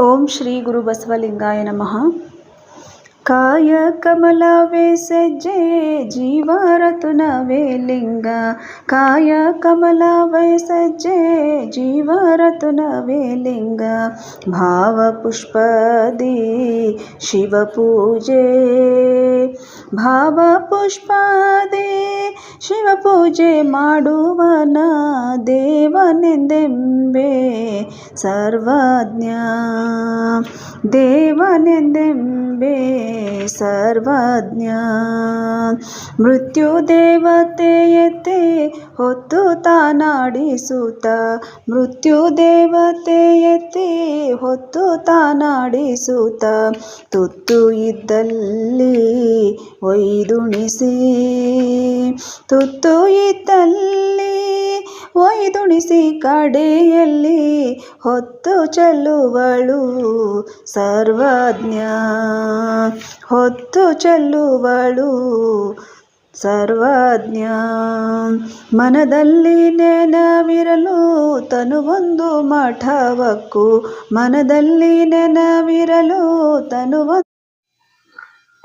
ಓಂ ಶ್ರೀ ಗುರು ಬಸವಲಿಂಗಾಯ ನಮಃ. ಕಾಯ ಕಮಲವೇ ಸಜ್ಜೆ ಜೀವರತುನವೇ ಲಿಂಗ ಕಾಯ ಕಮಲವೇ ಸಜ್ಜೆ ಜೀವರತುನವೇ ಲಿಂಗ ಭಾವ ಪುಷ್ಪದಿ ಶಿವ ಪೂಜೆ ಭಾವ ಪುಷ್ಪದಿ ಶಿವ ಪೂಜೆ ಮಾಡುವನ ದೇವನೆಂದೆಂಬೆ ಸರ್ವಜ್ಞ ದೇವನೆಂದೆಂಬೆ ಸರ್ವಜ್ಞ ಮೃತ್ಯು ದೇವತೆಯತೆ ಹೊತ್ತು ತಾನಾಡಿಸುತ್ತ ಮೃತ್ಯು ದೇವತೆಯತೆ ಹೊತ್ತು ತಾನಾಡಿಸುತ್ತ ತುತ್ತು ಇದ್ದಲ್ಲಿ ಒಯ್ದುಣಿಸಿ ತುತ್ತು ಇದ್ದಲ್ಲಿ ಒಯ್ದುಣಿಸಿ ಕಡೆಯಲ್ಲಿ ಹೊತ್ತು ಚೆಲ್ಲುವಳು ಸರ್ವಜ್ಞ. ಹೊತ್ತು ಚೆಲ್ಲುವಳು ಸರ್ವಜ್ಞ. ಮನದಲ್ಲಿ ನೆನವಿರಲು ಒಂದು ಮಠವಕ್ಕು, ಮನದಲ್ಲಿ ನೆನವಿರಲು ತನು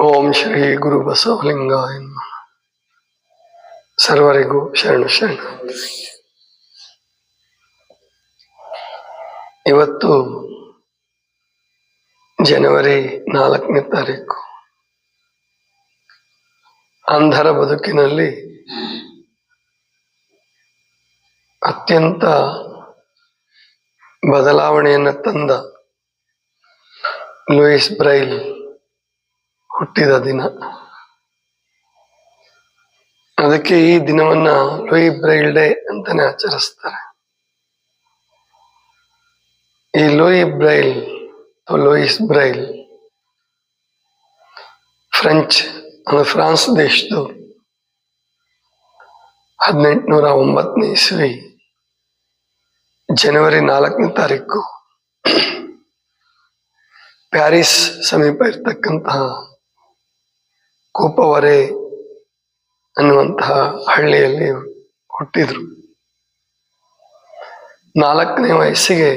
ಓಂ ಶ್ರೀ ಗುರು ಬಸವಲಿಂಗಾಯ ನಮಃ. ಸರ್ವರಿಗೂ ಶರಣು ಶರಣ. ಇವತ್ತು ಜನವರಿ ನಾಲ್ಕನೇ ತಾರೀಕು. ಅಂಧರ ಬದುಕಿನಲ್ಲಿ ಅತ್ಯಂತ ಬದಲಾವಣೆಯನ್ನು ತಂದ ಲೂಯಿಸ್ ಬ್ರೈಲ್ ಹುಟ್ಟಿದ ದಿನ. ಅದಕ್ಕೆ ಈ ದಿನವನ್ನ ಲೂಯಿ ಬ್ರೈಲ್ ಡೇ ಅಂತಾನೆ ಆಚರಿಸ್ತಾರೆ. ಈ Louis Braille Louis Braille, French ಅಂದ್ರೆ ಫ್ರಾನ್ಸ್ ದೇಶದ್ದು ಹದಿನೆಂಟುನೂರ ಒಂಬತ್ತನೇ ಇಸ್ವಿ, ಜನವರಿ ನಾಲ್ಕನೇ ತಾರೀಕು. ಪ್ಯಾರಿಸ್ ಸಮೀಪ ಇರ್ತಕ್ಕಂತಹ ಕೂಪವರೆ ಅನ್ನುವಂತಹ ಹಳ್ಳಿಯಲ್ಲಿ ಹುಟ್ಟಿದ್ರು. ನಾಲ್ಕನೇ ವಯಸ್ಸಿಗೆ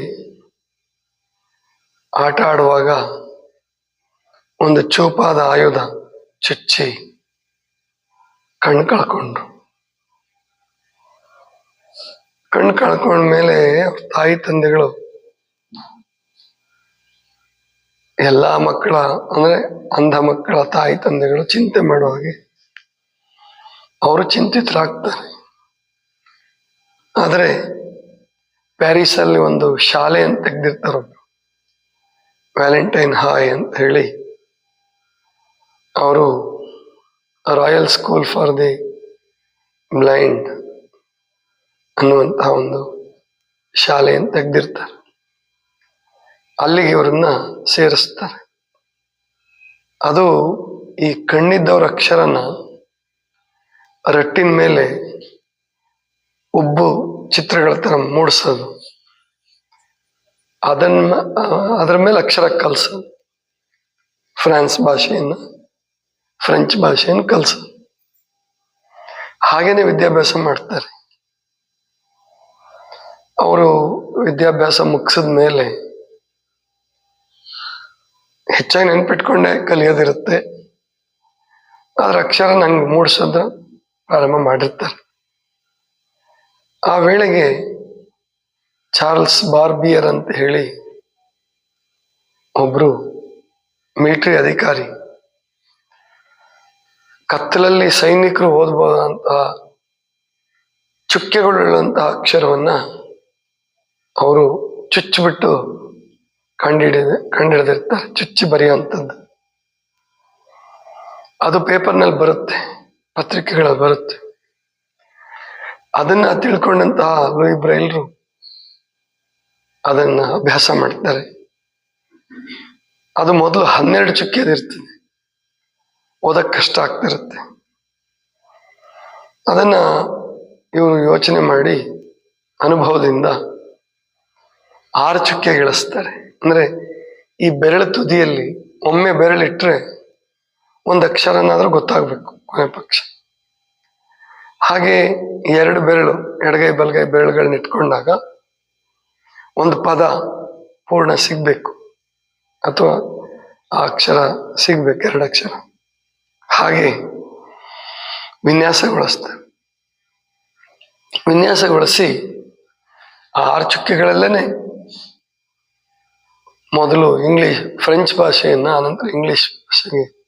ಆಟ ಆಡುವಾಗ ಒಂದು ಚೂಪಾದ ಆಯುಧ ಚುಚ್ಚಿ ಕಣ್ ಕಳ್ಕೊಂಡ್ರು. ಕಣ್ಣು ಕಳ್ಕೊಂಡ್ಮೇಲೆ ತಾಯಿ ತಂದೆಗಳು ಎಲ್ಲಾ ಮಕ್ಕಳ, ಅಂದ್ರೆ ಅಂಧ ಮಕ್ಕಳ ತಾಯಿ ತಂದೆಗಳು ಚಿಂತೆ ಮಾಡುವಾಗೆ ಅವರು ಚಿಂತಿತರಾಗ್ತಾರೆ. ಆದರೆ ಪ್ಯಾರಿಸಲ್ಲಿ ಒಂದು ಶಾಲೆಯನ್ನು ತೆಗೆದಿರ್ತಾರೊಬ್ರು. ವ್ಯಾಲೆಂಟೈನ್ ಹಾಯ್ ಅಂತ ಹೇಳಿ ಅವರು royal school for the blind ಅನ್ನುವಂತಹ ಒಂದು ಶಾಲೆಯನ್ನು ತೆಗೆದಿರ್ತಾರೆ. ಅಲ್ಲಿಗೆ ಇವರನ್ನ ಸೇರಿಸ್ತಾರೆ. ಅದು ಈ ಕಣ್ಣಿದ್ದವರ ಅಕ್ಷರನ ರಟ್ಟಿನ ಮೇಲೆ ಉಬ್ಬು ಚಿತ್ರಗಳ ಥರ ಮೂಡಿಸೋದು. ಅದನ್ನ ಅದರ ಮೇಲೆ ಅಕ್ಷರ ಕಲಸು. ಫ್ರಾನ್ಸ್ ಭಾಷೆಯನ್ನು, ಫ್ರೆಂಚ್ ಭಾಷೆಯನ್ನು ಕಲಸು. ಹಾಗೇನೆ ವಿದ್ಯಾಭ್ಯಾಸ ಮಾಡ್ತಾರೆ. ಅವರು ವಿದ್ಯಾಭ್ಯಾಸ ಮುಗಿಸಿದ ಮೇಲೆ ಹೆಚ್ಚಾಗಿ ನೆನ್ಪಿಟ್ಕೊಂಡೆ ಕಲಿಯೋದಿರುತ್ತೆ. ಆದ್ರೆ ಅಕ್ಷರ ನಂಗೆ ಮೂಡಿಸೋದು ಪ್ರಾರಂಭ ಮಾಡಿರ್ತಾರೆ. ಆ ವೇಳೆಗೆ ಚಾರ್ಲ್ಸ್ ಬಾರ್ಬಿಯರ್ ಅಂತ ಹೇಳಿ ಒಬ್ರು ಮಿಲಿಟರಿ ಅಧಿಕಾರಿ. ಕತ್ತಲಲ್ಲಿ ಸೈನಿಕರು ಓದ್ಬೋದಂತಹ ಚುಕ್ಕೆಗಳುಳ್ಳಂತಹ ಅಕ್ಷರವನ್ನ ಅವರು ಚುಚ್ಚಿಬಿಟ್ಟು ಕಂಡಿಡಿದ, ಕಂಡಿಡಿದಿರ್ತಾರೆ, ಚುಚ್ಚಿ ಬರೆಯುವಂಥದ್ದು. ಅದು ಪೇಪರ್ನಲ್ಲಿ ಬರುತ್ತೆ, ಪತ್ರಿಕೆಗಳಲ್ಲಿ ಬರುತ್ತೆ. ಅದನ್ನ ತಿಳ್ಕೊಂಡಂತಹ ಲೂಯಿ ಬ್ರೈಲ್ರು ಅದನ್ನ ಅಭ್ಯಾಸ ಮಾಡ್ತಾರೆ. ಅದು ಮೊದಲು ಹನ್ನೆರಡು ಚುಕ್ಕಿಯದಿರ್ತದೆ ಓದಕ್ ಕಷ್ಟ ಆಗ್ತಿರುತ್ತೆ ಅದನ್ನ ಇವರು ಯೋಚನೆ ಮಾಡಿ ಅನುಭವದಿಂದ ಆರು ಚುಕ್ಕೆ ಗಳಿಸ್ತಾರೆ. ಅಂದ್ರೆ ಈ ಬೆರಳು ತುದಿಯಲ್ಲಿ ಒಮ್ಮೆ ಬೆರಳಿಟ್ರೆ ಒಂದು ಅಕ್ಷರನಾದ್ರೂ ಗೊತ್ತಾಗ್ಬೇಕು ಕೊನೆ ಪಕ್ಷ. ಹಾಗೆ ಎರಡು ಬೆರಳು, ಎಡಗೈ ಬಲಗೈ ಬೆರಳುಗಳನ್ನ ಇಟ್ಕೊಂಡಾಗ ಒಂದು ಪದ ಪೂರ್ಣ ಸಿಗಬೇಕು. ಅಥವಾ ಆ ಅಕ್ಷರ ಸಿಗ್ಬೇಕು, ಎರಡು ಅಕ್ಷರ. ಹಾಗೆ ವಿನ್ಯಾಸಗೊಳಿಸ್ತಾರೆ. ವಿನ್ಯಾಸಗೊಳಿಸಿ ಆ ಆರು ಚುಕ್ಕೆಗಳಲ್ಲೇ ಮೊದಲು ಇಂಗ್ಲಿಷ್ ಫ್ರೆಂಚ್ ಭಾಷೆಯನ್ನ ಆನಂತರ ಇಂಗ್ಲಿಷ್ ಭಾಷೆಗೆ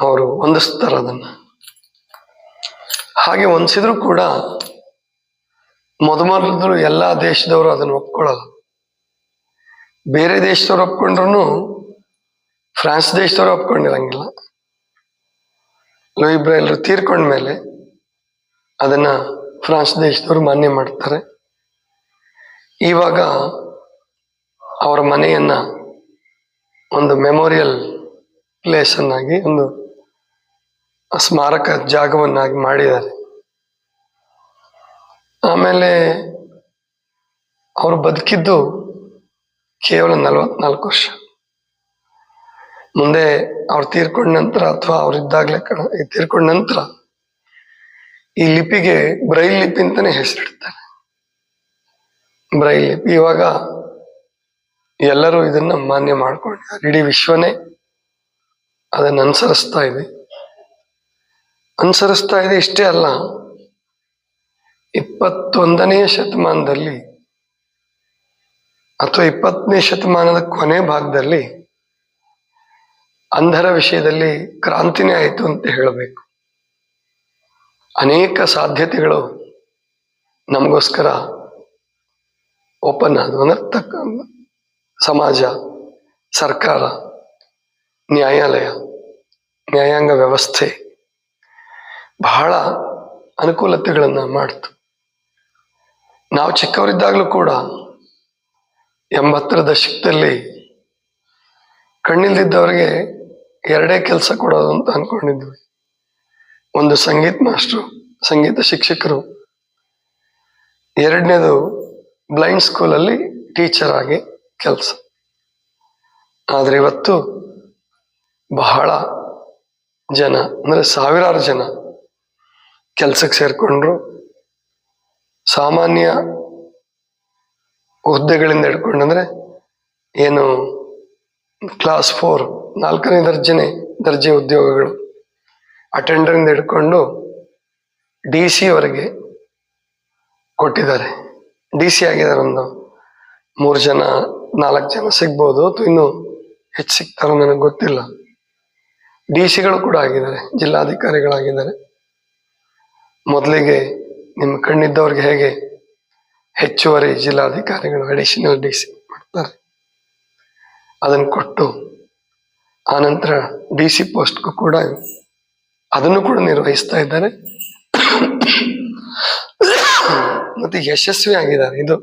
ಅವರು ಹೊಂದಿಸ್ತಾರೆ ಅದನ್ನ ಹಾಗೆ ಹೊಂದಿಸಿದ್ರು ಕೂಡ ಮೊದಮೊದಲು ಎಲ್ಲ ದೇಶದವರು ಅದನ್ನು ಒಪ್ಕೊಳ್ಳಲ್ಲ. ಬೇರೆ ದೇಶದವ್ರು ಒಪ್ಕೊಂಡ್ರು ಫ್ರಾನ್ಸ್ ದೇಶದವ್ರು ಒಪ್ಕೊಂಡಿರಂಗಿಲ್ಲ. ಲೂಯಿ ತೀರ್ಕೊಂಡ ಮೇಲೆ ಅದನ್ನ ಫ್ರಾನ್ಸ್ ದೇಶದವರು ಮಾನ್ಯ ಮಾಡ್ತಾರೆ. ಇವಾಗ ಅವರ ಮನೆಯನ್ನ ಒಂದು ಮೆಮೋರಿಯಲ್ ಪ್ಲೇಸ್ ಅನ್ನಾಗಿ ಒಂದು ಸ್ಮಾರಕ ಜಾಗವನ್ನಾಗಿ ಮಾಡಿದ್ದಾರೆ. ಆಮೇಲೆ ಅವರು ಬದುಕಿದ್ದು ಕೇವಲ ನಲವತ್ನಾಲ್ಕು ವರ್ಷ. ಮುಂದೆ ಅವ್ರು ತೀರ್ಕೊಂಡ ನಂತರ ಅಥವಾ ಅವ್ರಿದ್ದಾಗ್ಲೇ ಕಣ ತೀರ್ಕೊಂಡ ನಂತರ ಈ ಲಿಪಿಗೆ ಬ್ರೈಲ್ ಲಿಪಿ ಅಂತಾನೆ ಹೆಸರಿಡ್ತಾರೆ. ಬ್ರೈಲ್ ಲಿಪಿ. ಇವಾಗ ಎಲ್ಲರೂ ಇದನ್ನ ಮಾನ್ಯ ಮಾಡ್ಕೊಂಡಿದ್ದಾರೆ ಇಡೀ ವಿಶ್ವನೇ ಅದನ್ನ ಅನುಸರಿಸ್ತಾ ಇದೆ. ಅನುಸರಿಸ್ತಾ ಇದೆ ಇಷ್ಟೇ ಅಲ್ಲ ಇಪ್ಪತ್ತೊಂದನೆಯ ಶತಮಾನದಲ್ಲಿ ಅಥವಾ ಇಪ್ಪತ್ತನೇ ಶತಮಾನದ ಕೊನೆ ಭಾಗದಲ್ಲಿ ಅಂಧರ ವಿಷಯದಲ್ಲಿ ಕ್ರಾಂತಿನೇ ಆಯಿತು ಅಂತ ಹೇಳಬೇಕು. ಅನೇಕ ಸಾಧ್ಯತೆಗಳು ನಮಗೋಸ್ಕರ ಓಪನ್ ಆದವು. ಅಂದ್ರೆ ತಕ್ಕ ಸಮಾಜ, ಸರ್ಕಾರ, ನ್ಯಾಯಾಲಯ, ನ್ಯಾಯಾಂಗ ವ್ಯವಸ್ಥೆ ಬಹಳ ಅನುಕೂಲತೆಗಳನ್ನು ಮಾಡ್ತು. ನಾವು ಚಿಕ್ಕವರಿದ್ದಾಗಲೂ ಕೂಡ ಎಂಬತ್ತರ ದಶಕದಲ್ಲಿ ಕಣ್ಣಿಲ್ದಿದ್ದವರಿಗೆ ಎರಡೇ ಕೆಲಸ ಕೊಡೋದು ಅಂತ ಅನ್ಕೊಂಡಿದ್ವಿ. ಒಂದು ಸಂಗೀತ ಮಾಸ್ಟ್ರು ಸಂಗೀತ ಶಿಕ್ಷಕರು. ಎರಡನೇದು ಬ್ಲೈಂಡ್ ಸ್ಕೂಲಲ್ಲಿ ಟೀಚರ್ ಆಗಿ ಕೆಲಸ. ಆದರೆ ಇವತ್ತು ಬಹಳ ಜನ, ಅಂದರೆ ಸಾವಿರಾರು ಜನ ಕೆಲಸಕ್ಕೆ ಸೇರ್ಕೊಂಡ್ರು. ಸಾಮಾನ್ಯ ಹುದ್ದೆಗಳಿಂದ ಹಿಡ್ಕೊಂಡಂದ್ರೆ ಏನು ಕ್ಲಾಸ್ ಫೋರ್ ನಾಲ್ಕನೇ ದರ್ಜನೆ ದರ್ಜೆ ಉದ್ಯೋಗಗಳು. ಅಟೆಂಡರಿಂದ ಹಿಡ್ಕೊಂಡು ಡಿ ಸಿವರೆಗೆ ಕೊಟ್ಟಿದ್ದಾರೆ. ಡಿ ಸಿ ಆಗಿದ್ದಾರೆ ಒಂದು ಮೂರು ಜನ, ನಾಲ್ಕು ಜನ ಸಿಗ್ಬೋದು ಅಥವಾ ಇನ್ನೂ ಹೆಚ್ಚು ಸಿಗ್ತಾರೋ ನನಗೆ ಗೊತ್ತಿಲ್ಲ. ಡಿ ಸಿಗಳು ಕೂಡ ಆಗಿದ್ದಾರೆ, ಜಿಲ್ಲಾಧಿಕಾರಿಗಳಾಗಿದ್ದಾರೆ. ಮೊದಲಿಗೆ ನಿಮ್ಮ ಕಣ್ಣಿದ್ದವ್ರಿಗೆ ಹೇಗೆ ಹೆಚ್ಚುವರಿ ಜಿಲ್ಲಾಧಿಕಾರಿಗಳು ಅಡಿಷನಲ್ ಡಿ ಸಿ ಮಾಡ್ತಾರೆ ಅದನ್ನು ಕೊಟ್ಟು ಆನಂತರ ಡಿ ಸಿ ಪೋಸ್ಟ್ಗೂ ಕೂಡ ಅದನ್ನು ಕೂಡ ನಿರ್ವಹಿಸ್ತಾ ಇದ್ದಾರೆ. ಮತ್ತು ಯಶಸ್ವಿ ಆಗಿದ್ದಾರೆ ಇದು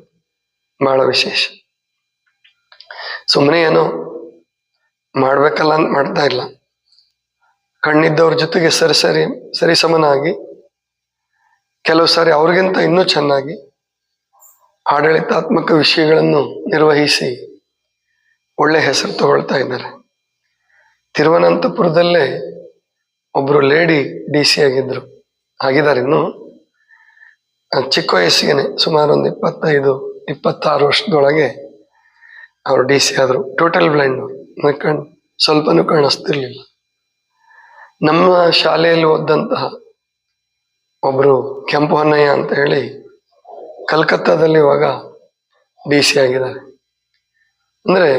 ಬಹಳ ವಿಶೇಷ. ಸುಮ್ಮನೆ ಏನೋ ಮಾಡ್ಬೇಕಲ್ಲ ಅಂತ ಮಾಡ್ತಾ ಇಲ್ಲ. ಕಣ್ಣಿದ್ದವ್ರ ಜೊತೆಗೆ ಸರಿ ಸರಿ ಸರಿಸಮನಾಗಿ ಕೆಲವು ಸಾರಿ ಅವ್ರಿಗಿಂತ ಇನ್ನೂ ಚೆನ್ನಾಗಿ ಆಡಳಿತಾತ್ಮಕ ವಿಷಯಗಳನ್ನು ನಿರ್ವಹಿಸಿ ಒಳ್ಳೆ ಹೆಸರು ತಗೊಳ್ತಾ ಇದ್ದಾರೆ. ತಿರುವನಂತಪುರದಲ್ಲೇ ಒಬ್ಬರು ಲೇಡಿ ಡಿ ಸಿ ಆಗಿದ್ದರು ಆಗಿದ್ದಾರೆ ಇನ್ನು. ಚಿಕ್ಕ ವಯಸ್ಸಿಗೆ ಸುಮಾರು ಒಂದು ಇಪ್ಪತ್ತೈದು, ಇಪ್ಪತ್ತಾರು ವರ್ಷದೊಳಗೆ ಅವರು ಡಿ ಸಿ ಆದರು. ಟೋಟಲ್ ಬ್ಲೈಂಡ್ ಕಣ್ ಸ್ವಲ್ಪನೂ ಕಾಣಿಸ್ತಿರ್ಲಿಲ್ಲ. ನಮ್ಮ ಶಾಲೆಯಲ್ಲಿ ಓದಂತಹ ಒಬ್ರು ಕೆಂಪು ಹೊನ್ನಯ್ಯ ಅಂತ ಹೇಳಿ ಕಲ್ಕತ್ತಾದಲ್ಲಿ ಇವಾಗ ಡಿ ಸಿ ಆಗಿದ್ದಾರೆ. ಅಂದ್ರೆ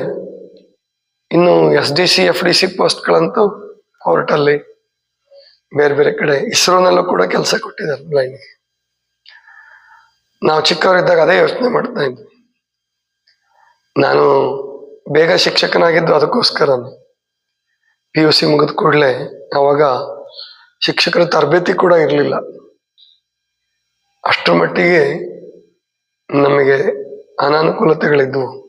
ಇನ್ನು S D C F D C ಪೋಸ್ಟ್ಗಳಂತೂ ಕೋರ್ಟಲ್ಲಿ ಬೇರೆ ಬೇರೆ ಕಡೆ ಇಸ್ರೋನಲ್ಲೂ ಕೂಡ ಕೆಲಸ ಕೊಟ್ಟಿದ್ದಾರೆ ಬ್ಲೈಂಡ್ಗೆ ನಾವು ಚಿಕ್ಕವರಿದ್ದಾಗ ಅದೇ ಯೋಚನೆ ಮಾಡ್ತಾ ಇದ್ವಿ. ನಾನು ಬೇಗ ಶಿಕ್ಷಕನಾಗಿದ್ದು ಅದಕ್ಕೋಸ್ಕರ ಪಿ ಯು ಸಿ ಮುಗಿದ ಕೂಡಲೇ ಅವಾಗ ಶಿಕ್ಷಕರ ತರಬೇತಿ ಕೂಡ ಇರಲಿಲ್ಲ. ಅಷ್ಟರ ಮಟ್ಟಿಗೆ ನಮಗೆ ಅನಾನುಕೂಲತೆಗಳಿದ್ವು.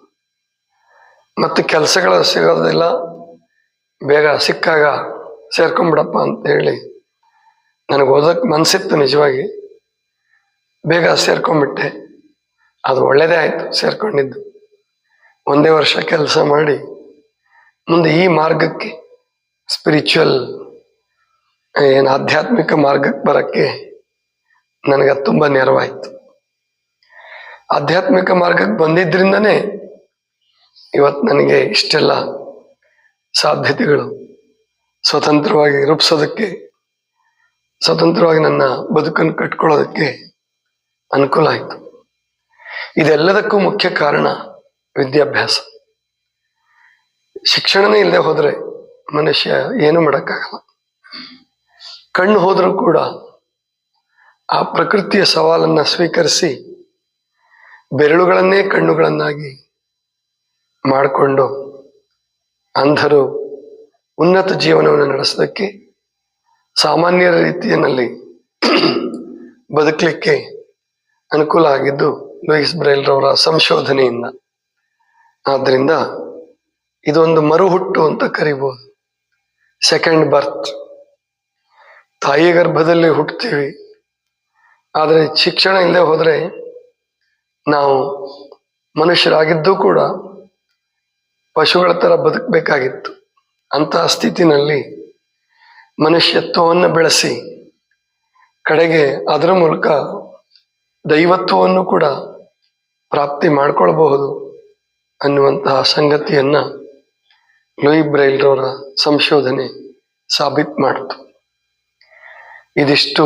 ಮತ್ತು ಕೆಲಸಗಳು ಸಿಗೋದಿಲ್ಲ. ಬೇಗ ಸಿಕ್ಕಾಗ ಸೇರ್ಕೊಂಬಿಡಪ್ಪ ಅಂತ ಹೇಳಿ ನನಗೆ ಓದೋಕೆ ಮನಸ್ಸಿತ್ತು ನಿಜವಾಗಿ. ಬೇಗ ಸೇರ್ಕೊಂಬಿಟ್ಟೆ. ಅದು ಒಳ್ಳೆಯದೇ ಆಯಿತು, ಸೇರ್ಕೊಂಡಿದ್ದು. ಒಂದೇ ವರ್ಷ ಕೆಲಸ ಮಾಡಿ ಮುಂದೆ ಈ ಮಾರ್ಗಕ್ಕೆ ಸ್ಪಿರಿಚುವಲ್ ಏನು ಆಧ್ಯಾತ್ಮಿಕ ಮಾರ್ಗಕ್ಕೆ ಬರಕ್ಕೆ ನನಗೆ ಅದು ತುಂಬ ನೆರವಾಯ್ತು. ಆಧ್ಯಾತ್ಮಿಕ ಮಾರ್ಗಕ್ಕೆ ಬಂದಿದ್ದರಿಂದನೇ ಇವತ್ತು ನನಗೆ ಇಷ್ಟೆಲ್ಲ ಸಾಧ್ಯತೆಗಳು ಸ್ವತಂತ್ರವಾಗಿ ರೂಪಿಸೋದಕ್ಕೆ, ಸ್ವತಂತ್ರವಾಗಿ ನನ್ನ ಬದುಕನ್ನು ಕಟ್ಕೊಳ್ಳೋದಕ್ಕೆ ಅನುಕೂಲ ಆಯಿತು. ಇದೆಲ್ಲದಕ್ಕೂ ಮುಖ್ಯ ಕಾರಣ ವಿದ್ಯಾಭ್ಯಾಸ. ಶಿಕ್ಷಣನೇ ಇಲ್ಲದೆ ಹೋದರೆ ಮನುಷ್ಯ ಏನು ಮಾಡೋಕ್ಕಾಗಲ್ಲ. ಕಣ್ಣು ಹೋದರೂ ಕೂಡ ಆ ಪ್ರಕೃತಿಯ ಸವಾಲನ್ನು ಸ್ವೀಕರಿಸಿ ಬೆರಳುಗಳನ್ನೇ ಕಣ್ಣುಗಳನ್ನಾಗಿ ಮಾಡಿಕೊಂಡು ಅಂಧರು ಉನ್ನತ ಜೀವನವನ್ನು ನಡೆಸೋದಕ್ಕೆ ಸಾಮಾನ್ಯರ ರೀತಿಯಲ್ಲಿ ಬದುಕಲಿಕ್ಕೆ ಅನುಕೂಲ ಆಗಿದ್ದು ಲೂಯಿಸ್ ಬ್ರೈಲ್ರವರ ಸಂಶೋಧನೆಯಿಂದ. ಆದ್ದರಿಂದ ಇದೊಂದು ಮರುಹುಟ್ಟು ಅಂತ ಕರಿಬೋದು. Second birth. ತಾಯಿ ಗರ್ಭದಲ್ಲಿ ಹುಟ್ಟುತ್ತೀವಿ. ಆದರೆ ಶಿಕ್ಷಣ ಇಲ್ಲದೆ ಹೋದರೆ ನಾವು ಮನುಷ್ಯರಾಗಿದ್ದೂ ಕೂಡ ಪಶುಗಳ ಥರ ಬದುಕಬೇಕಾಗಿತ್ತು. ಅಂತಹ ಸ್ಥಿತಿನಲ್ಲಿ ಮನುಷ್ಯತ್ವವನ್ನು ಬೆಳೆಸಿ ಕಡೆಗೆ ಅದರ ಮೂಲಕ ದೈವತ್ವವನ್ನು ಕೂಡ ಪ್ರಾಪ್ತಿ ಮಾಡಿಕೊಳ್ಬಹುದು ಅನ್ನುವಂತಹ ಸಂಗತಿಯನ್ನು ಲೂಯಿ ಬ್ರೈಲ್ರವರ ಸಂಶೋಧನೆ ಸಾಬೀತು ಮಾಡಿತು. ಇದಿಷ್ಟು